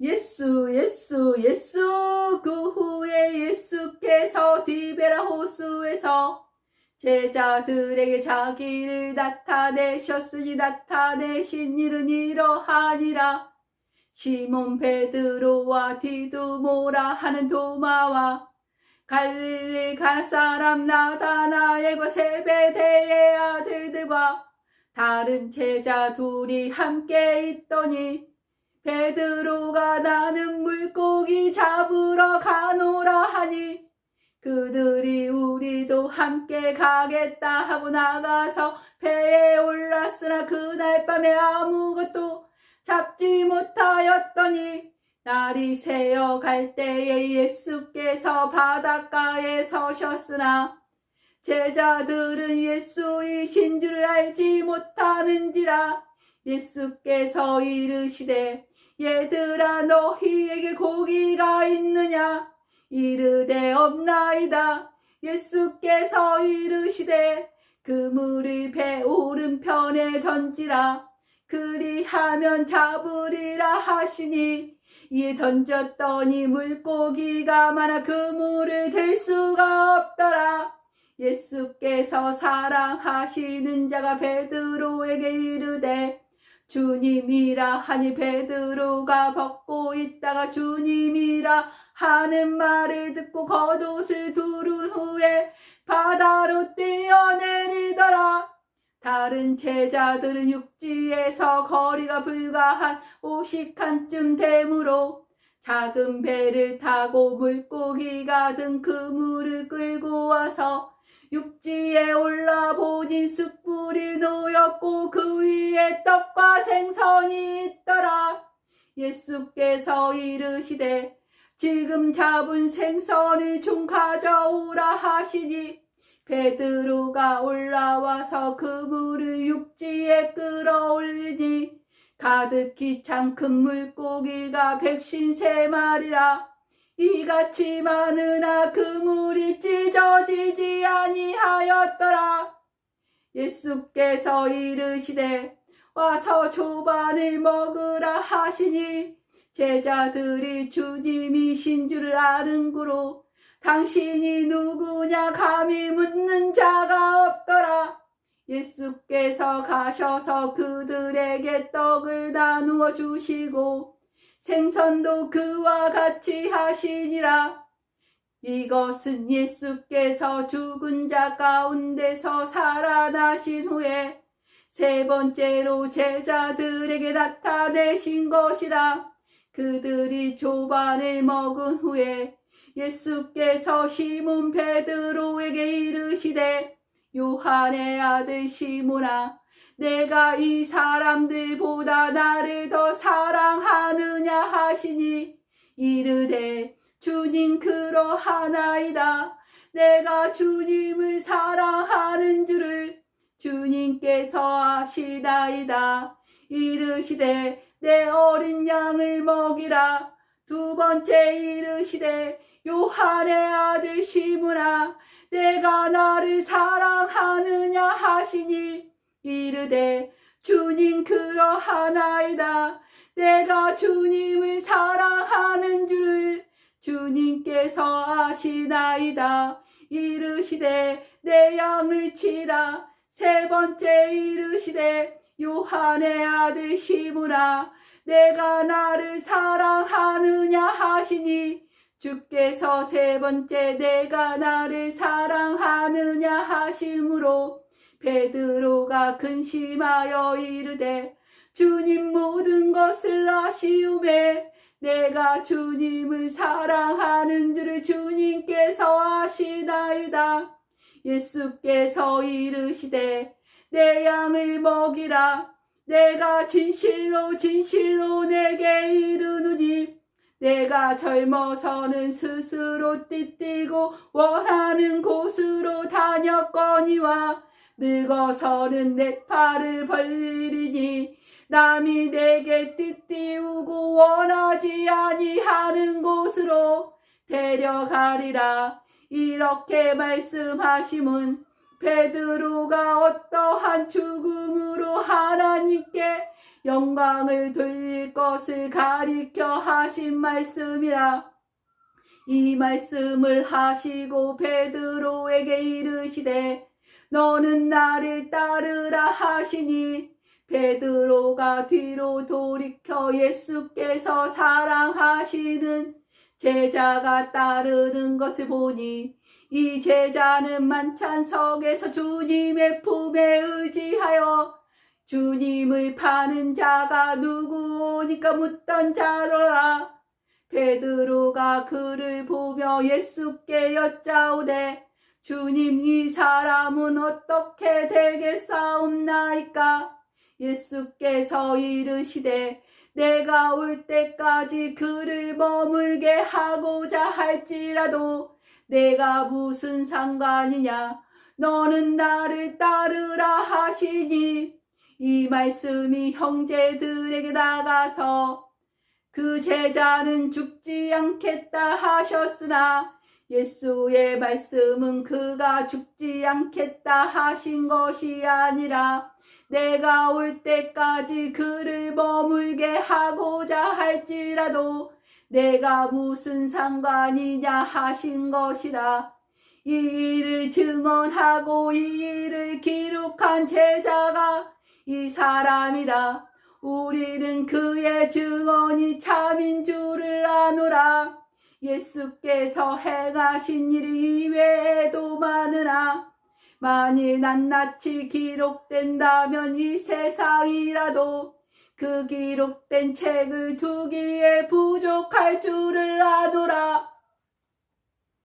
예수 예수 예수 그 후에 예수께서 디베라 호수에서 제자들에게 자기를 나타내셨으니 나타내신 일은 이러하니라. 시몬 베드로와 디두모라 하는 도마와 갈릴리 갈 사람 나다나엘과 세베대의 아들들과 다른 제자 둘이 함께 있더니 베드로가 나는 물고기 잡으러 가노라 하니 그들이 우리도 함께 가겠다 하고 나가서 배에 올랐으나 그날 밤에 아무것도 잡지 못하였더니 날이 새어 갈 때에 예수께서 바닷가에 서셨으나 제자들은 예수이신 줄 알지 못하는지라 예수께서 이르시되 얘들아 너희에게 고기가 있느냐? 이르되 없나이다. 예수께서 이르시되 그물을 배 오른편에 던지라. 그리하면 잡으리라 하시니 이에 던졌더니 물고기가 많아 그물을 들 수가 없더라. 예수께서 사랑하시는 자가 베드로에게 이르되 주님이라 하니 베드로가 벗고 있다가 주님이라 하는 말을 듣고 겉옷을 두른 후에 바다로 뛰어내리더라. 다른 제자들은 육지에서 거리가 불과 한 50칸쯤 되므로 작은 배를 타고 물고기가 든 그물을 끌고 와서 육지에 올라보니 숯불이 놓였고 그 위에 떡과 생선이 있더라. 예수께서 이르시되 지금 잡은 생선을 좀 가져오라 하시니 베드로가 올라와서 그 물을 육지에 끌어올리니 가득히 찬 큰 물고기가 백신 세 마리라 이같이 많으나 그 물이 찢어지지 아니하였더라 예수께서 이르시되 와서 조반을 먹으라 하시니 제자들이 주님이신 줄 아는구로 당신이 누구냐 감히 묻는 자가 없더라. 예수께서 가셔서 그들에게 떡을 나누어 주시고 생선도 그와 같이 하시니라. 이것은 예수께서 죽은 자 가운데서 살아나신 후에 세 번째로 제자들에게 나타내신 것이라. 그들이 조반을 먹은 후에 예수께서 시몬 베드로에게 이르시되 요한의 아들 시몬아 내가 이 사람들보다 나를 더 사랑하느냐 하시니 이르되 주님 그러하나이다. 내가 주님을 사랑하는 줄을 주님께서 아시나이다. 이르시되 내 어린 양을 먹이라. 두 번째 이르시되 요한의 아들 시므라. 내가 나를 사랑하느냐 하시니 이르되 주님 그러하나이다. 내가 주님을 사랑하는 줄을 주님께서 아시나이다. 이르시되 내 양을 치라. 세 번째 이르시되 요한의 아들 시므라. 내가 나를 사랑하느냐 하시니 주께서 세 번째 내가 나를 사랑하느냐 하심으로 베드로가 근심하여 이르되 주님 모든 것을 아시오매 내가 주님을 사랑하는 줄을 주님께서 아시나이다. 예수께서 이르시되 내 양을 먹이라. 내가 진실로 진실로 내게 이르노니 내가 젊어서는 스스로 띠띠고 원하는 곳으로 다녔거니와 늙어서는 내 팔을 벌리니 남이 내게 띠띠우고 원하지 아니하는 곳으로 데려가리라 이렇게 말씀하심은 베드로가 어떠한 죽음으로 하나님께 영광을 돌릴 것을 가리켜 하신 말씀이라. 이 말씀을 하시고 베드로에게 이르시되 너는 나를 따르라 하시니 베드로가 뒤로 돌이켜 예수께서 사랑하시는 제자가 따르는 것을 보니 이 제자는 만찬석에서 주님의 품에 의지하여 주님을 파는 자가 누구오니까 묻던 자더라. 베드로가 그를 보며 예수께 여짜오되 주님 이 사람은 어떻게 되겠사옵나이까 예수께서 이르시되 내가 올 때까지 그를 머물게 하고자 할지라도 내가 무슨 상관이냐? 너는 나를 따르라 하시니 이 말씀이 형제들에게 나가서 그 제자는 죽지 않겠다 하셨으나 예수의 말씀은 그가 죽지 않겠다 하신 것이 아니라 내가 올 때까지 그를 머물게 하고자 할지라도 내가 무슨 상관이냐 하신 것이라. 이 일을 증언하고 이 일을 기록한 제자가 이 사람이라. 우리는 그의 증언이 참인 줄을 아노라. 예수께서 행하신 일이 이외에도 많으나 만일 낱낱이 기록된다면 이 세상이라도 그 기록된 책을 두기에 부족할 줄을 아노라